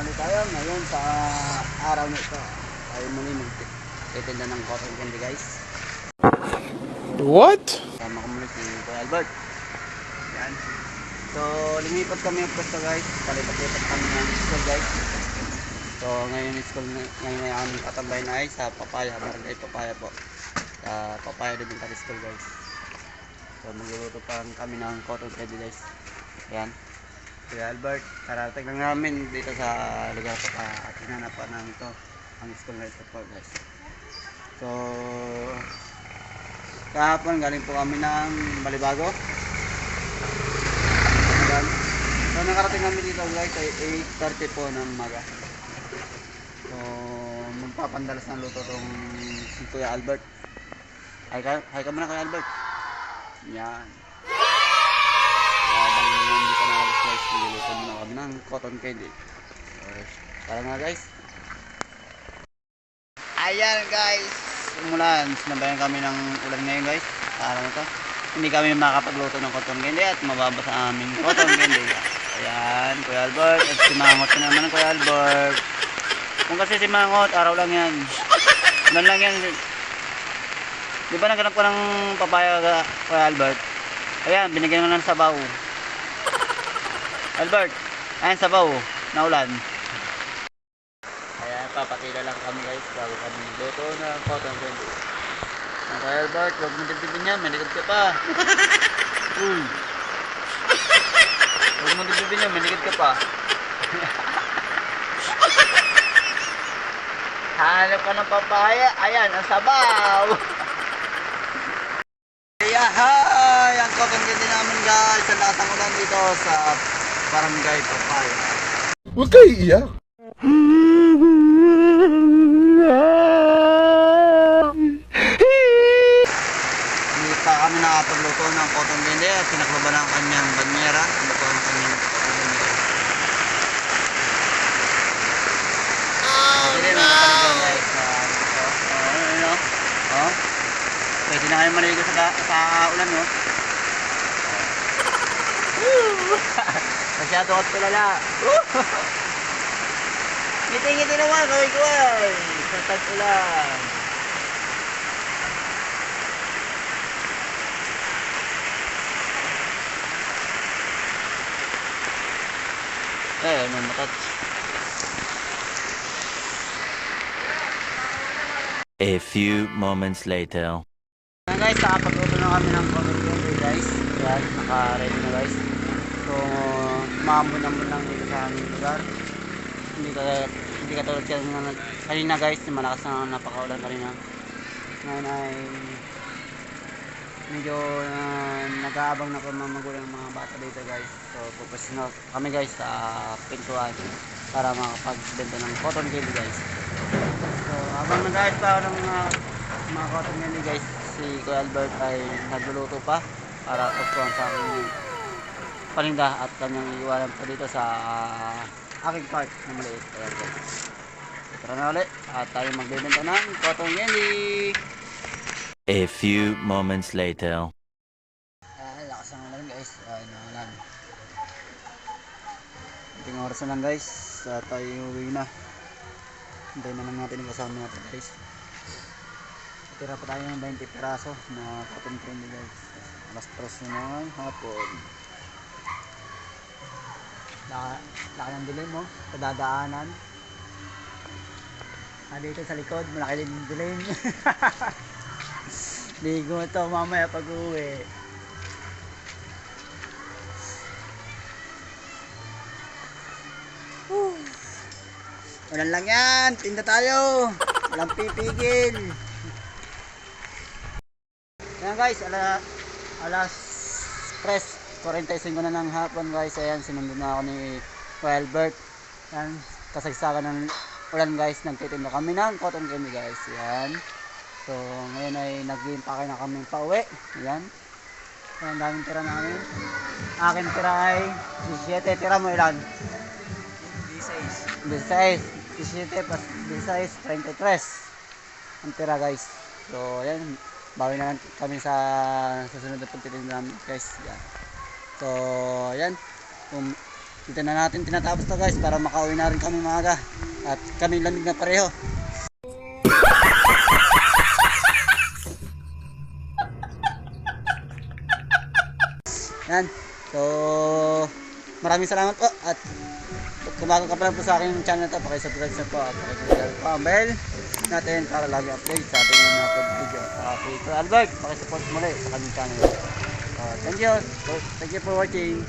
ano tayo? Ngayon sa araw na ito tayo muli magtitinda ng cotton candy guys. What? tama ko muli si Kuya Albert. Yan. So lumipat kami ang pwesto guys. Palipat-lipat kami ng school guys. So ngayon school na, ngayon ay ang katambay na ay sa papaya barangay papaya po. Sa papaya din elementary school guys. So magluluto pa kami ng cotton candy guys. Yan. Kuya Albert, karating lang namin dito sa lugar po pa at hinanapan namin to ang school na ito po guys. So, kahapon galing po kami ng Balibago. Ayan. So, nakarating kami dito guys ay 8.30 po ng maga. So, magpapandalas ng luto tong si Kuya Albert. Hi ka, hi ka muna Kuya Albert. Yan. Habang hindi pa guys, niluluto muna kami ng cotton candy. So, tara nga guys. Ayan guys, umulan. Sinabayan kami ng ulan ngayon guys. Para na to. Hindi kami makakapagluto ng cotton candy at mababa sa aming cotton candy. Ayan, Kuya Albert. At si Mangot na naman Kuya Albert. Kung kasi si Mangot, araw lang yan. Ulan lang yan. Di ba naghanap ko ng papaya Kuya Albert? Ayan, binigyan mo ng sabaw. Albert, ayan sabaw. Naulan. Kaya papakila lang kami guys bago kami luto ng cotton candy. Okay Albert, huwag mo dibdibin yan, may likod ka pa. Uy. Huwag mo dibdibin yan, may likod ka pa. Hanap ka ng papaya, ayan, ang sabaw. Hi! Ang cotton candy namin guys, ang lakas ng ulan dito sa barangay Papaya. Huwag kayo iiyak. Pa kami nakapagluto ng cotton candy at pinakloban ang kanyang banyera. Luto ng kanyang cotton candy. Oh, na. Oh, ano, ano? Oh. Pwede na kayo maligo sa, sa ulan, no? Masyado at tulala. Ngiti-ngiti naman, kaway kaway. Sa tag-ulan. Eh, ano matat. A few moments later. Ayan guys, nakapagluto na kami ng candy guys. Ayan, naka-ready na guys. So, maambon-ambon lang dito sa aming lugar. Hindi ka hindi ka tulad kanina, kanina guys, malakas na napakaulan kanina. Ngayon ay medyo uh, nag-aabang na magulang ng mga bata dito guys. So, pupwesto na kami guys sa pintuan para makapagbenta ng cotton candy guys. So, habang nag-ayos pa ng mga, mga cotton candy guys, si Kuya Albert ay nagluluto pa para pagkuhan sa aking paninda at kanyang iwanan pa dito sa ah, aking part na maliit. Ayan guys. Tara na ulit at tayo magbebenta ng cotton candy. A few moments later. Ah, lakas ng ulan guys. Ay, naulan. Kunting oras na lang guys. At tayo uwi na. Hintayin na lang natin yung kasama natin guys. Tira pa tayo ng 20 piraso na cotton candy guys. Alas 3 na hapon. Laka, laka ng dilim mo. Kadadaanan. Ah, dito sa likod, malaki din dilim. Ligo to mamaya pag uwi. Walang lang yan. Tinda tayo. Walang pipigil. Ayan guys, ala, alas press 45 na ng hapon guys. Ayan, sinundo na ako ni Kuya Albert. Ayan, kasagsagan ng ulan guys. Nagtitinda kami ng cotton candy guys. Ayan. So, ngayon ay nag-impake na kami pauwi. Ayan. Ayan, daming tira namin. Akin tira ay 17. Tira mo ilan? 16. 17 plus 16, 33. Ang tira guys. So, ayan. Bawi na kami sa susunod na pagtitinda namin guys. Ayan. So, ayan. Kung dito na natin tinatapos to guys para makauwi na rin kami maaga. At kami lamig na pareho. Yan. So, maraming salamat po at kung bago ka pa lang po sa aking channel na to, pakisubscribe na po at pakisubscribe po ang bell natin para lagi update sa ating mga upload video. Sa si Sir Albert, pakisupport muli sa kanyang channel. 呃，咱就走，咱就不要进。